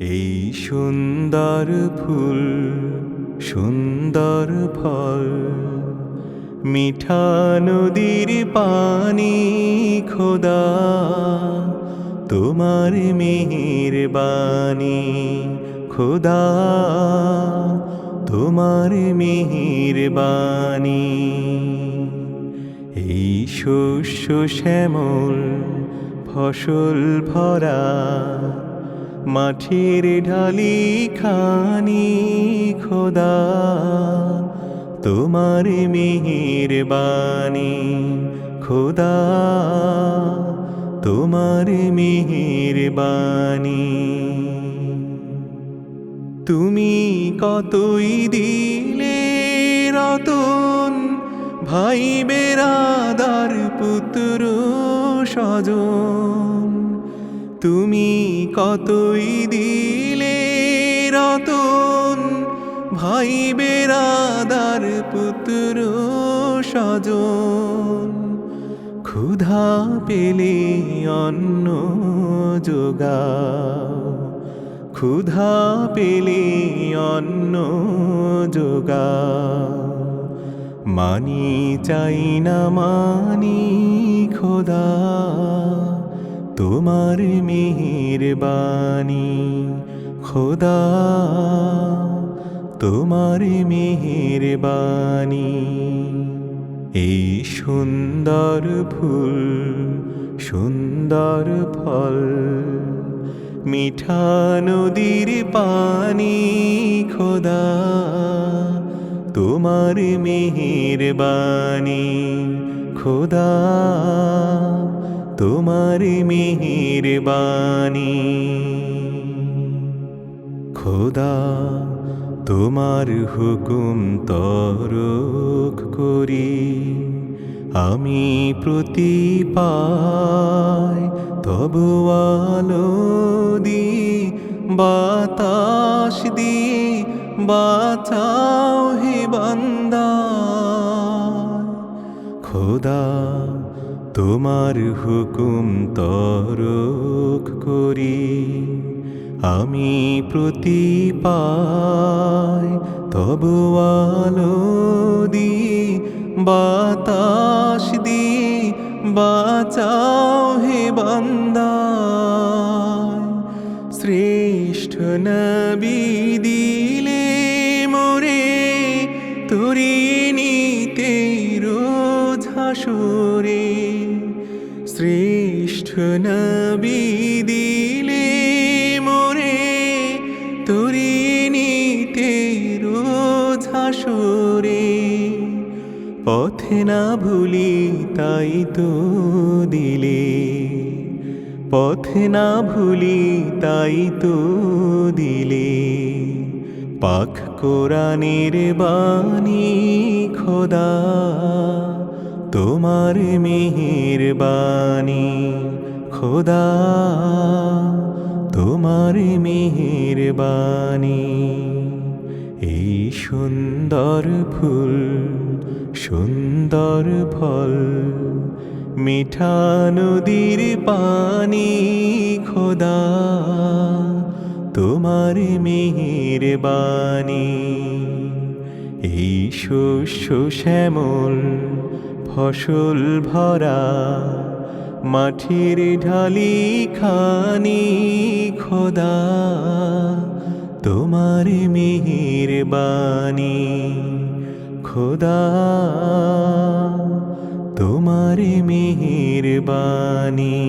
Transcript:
এই সুন্দর ফুল, সুন্দর ফল, মিঠা নদীর পানি খোদা, তোমার মেহের বাণী খোদা, তোমার মেহের বাণী। এই শস্য শ্যামল ফসল ভরা মাঠের ঢালি খানি খোদা, তোমার মেহের বাণী খোদা, তোমার মেহের বাণী তুমি কতই দিলে রতন, ভাই বেরাদার পুত্র স্বজন। তুমি কতই দিলে রতন? ভাই বেরাদার পুত্র স্বজন। ক্ষুধা পেলে অন্ন যোগাও। ক্ষুধা পেলে অন্ন যোগাও। মানি চাই না মানি খোদা। তোমার মেহের বাণী খোদা, তোমার মেহের বাণী এই সুন্দর ফুল, সুন্দর ফল, মিঠা নদীর পানি, খোদা, তোমার মেহের বাণী খোদা তোমার মিহির বাণী খোদা তোমার হুকুম তরক করি, আমি প্রতি পাই তব আলো দি বাতাস দি বাঁচাও হে বান্দা। খোদা তোমার হুকুম তরক করি, আমি প্রতি পাই তব আলো দি বাতাস দি বাঁচাও হে বান্দা শ্রেষ্ঠ নবী দিলে মোরে, তোরি নিতে রোজ হাসরে। নবী দিলে মোরে তোরি নিতে রোজ হাসরে। পথে না ভুলি তাই তো দিলে। পথে না ভুলি তাই তো দিলে। পাখ কোরআনের বাণী খোদা, তোমার মেহের বাণী খোদা, তোমার মেহের বাণী এই সুন্দর ফুল, সুন্দর ফল, মিঠা নদীর পানি, খোদা, তোমার মেহের বাণী এই শস্য শ্যামল ফসল ভরা মাঠের ঢালি খানি খোদা তোমার মিহির বাণী খোদা তোমার মিহির বাণী